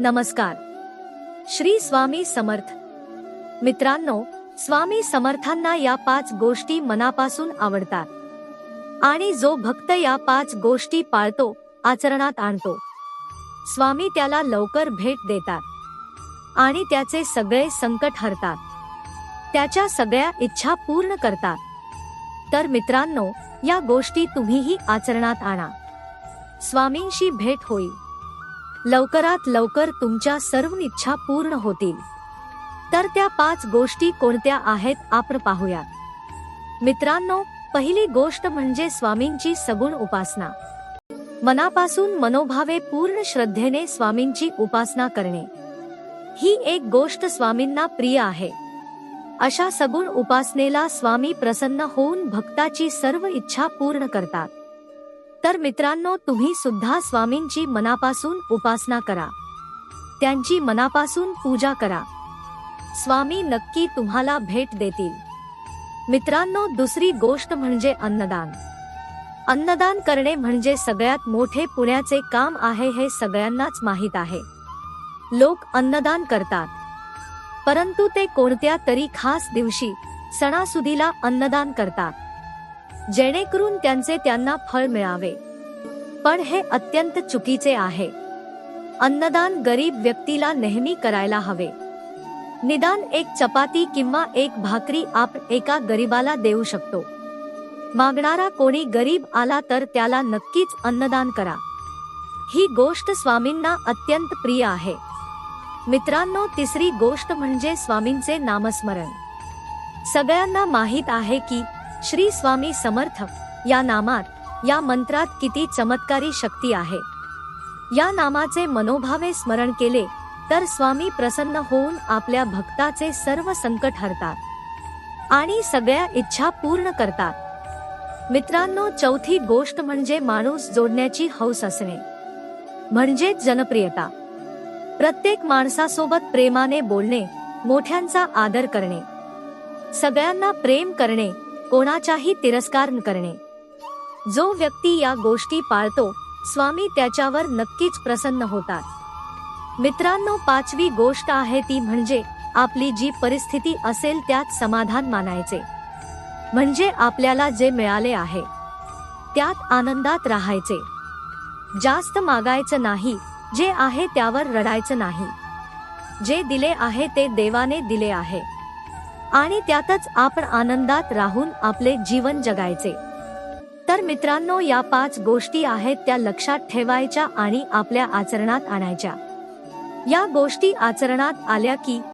नमस्कार. श्री स्वामी समर्थ. मित्रांनो स्वामी समर्थांना या पाच गोष्टी मनापासून आवडतात. आणि जो भक्त या पाच गोष्टी पाळतो आचरणात आणतो. स्वामी त्याला लवकर भेट देतात. आणि त्याचे सगळे संकट हरतात. त्याच्या सगळ्या इच्छा पूर्ण करतात. तर मित्रांनो या गोष्टी तुम्हीही आचरणात आणा. स्वामींशी भेट होईल. लवकरात लवकर तुमच्या सर्व इच्छा पूर्ण होतील. तर त्या पाच गोष्टी कोणत्या आहेत आपण पाहूयात. मित्रांनो पहिली गोष्ट म्हणजे स्वामींची सगुण उपासना. मनापासून मनोभावे पूर्ण श्रद्धेने स्वामींची उपासना करणे. ही एक गोष्ट स्वामींना प्रिय आहे. अशा सगुण उपासनेला स्वामी प्रसन्न होऊन भक्ताची सर्व इच्छा पूर्ण करतात. तर मित्रांनो तुम्ही सुद्धा स्वामींची मनापासून उपासना करा. त्यांची मनापासून पूजा करा. स्वामी नक्की तुम्हाला भेट देतील. मित्रांनो दुसरी गोष्ट म्हणजे अन्नदान. अन्नदान करणे म्हणजे सगळ्यात मोठे पुण्याचे काम आहे हे सगळ्यांनाच माहीत आहे. लोक अन्नदान करतात. परंतु ते कोणत्या तरी खास दिवशी सणासुदीला अन्नदान करतात. जेणेकरून त्यांचे त्यांना फळ मिळावे. पण हे अत्यंत चुकीचे आहे. अन्नदान गरीब व्यक्तीला नेहमी करायला हवे. निदान एक चपाती किंवा एक भाकरी आपण एका गरीबाला देऊ शकतो. मागणारा कोणी गरीब आला तर त्याला नक्कीच अन्नदान करा. ही गोष्ट स्वामींना अत्यंत प्रिय आहे. मित्रांनो तिसरी गोष्ट म्हणजे स्वामींचे नामस्मरण. सगळ्यांना माहीत आहे की श्री स्वामी समर्थ या नामात या मंत्रात किती चमत्कारी शक्ती आहे. या नामाचे मनोभावे स्मरण केले तर स्वामी प्रसन्न होऊन आपल्या भक्ताचे सर्व संकट हरतात. आणि सगळ्या इच्छा पूर्ण करतात. मित्रांनो चौथी गोष्ट म्हणजे माणूस जोडण्याची हौस असणे. म्हणजे जनप्रियता. प्रत्येक माणसासोबत प्रेमाने बोलणे मोठ्यांचा आदर करणे. सगळ्यांना प्रेम करणे कोणाचाही तिरस्कार करणे. जो व्यक्ती या गोष्टी पाळतो स्वामी त्याच्यावर नक्कीच प्रसन्न होतात. मित्रांनो पाचवी गोष्ट आहे ती म्हणजे आपली जी परिस्थिती असेल त्यात समाधान मानायचे. म्हणजे आपल्याला जे मिळाले आहे त्यात आनंदात राहायचे. जास्त मागायचं नाही जे आहे त्यावर रडायचं नाही. जे दिले आहे ते देवाने दिले आहे. आणि त्यातच आपण आनंदात राहून आपले जीवन जगायचे. तर मित्रांनो या पाच गोष्टी आहेत त्या लक्षात ठेवायच्या आणि आपल्या आचरणात आणायच्या. या गोष्टी आचरणात आल्या की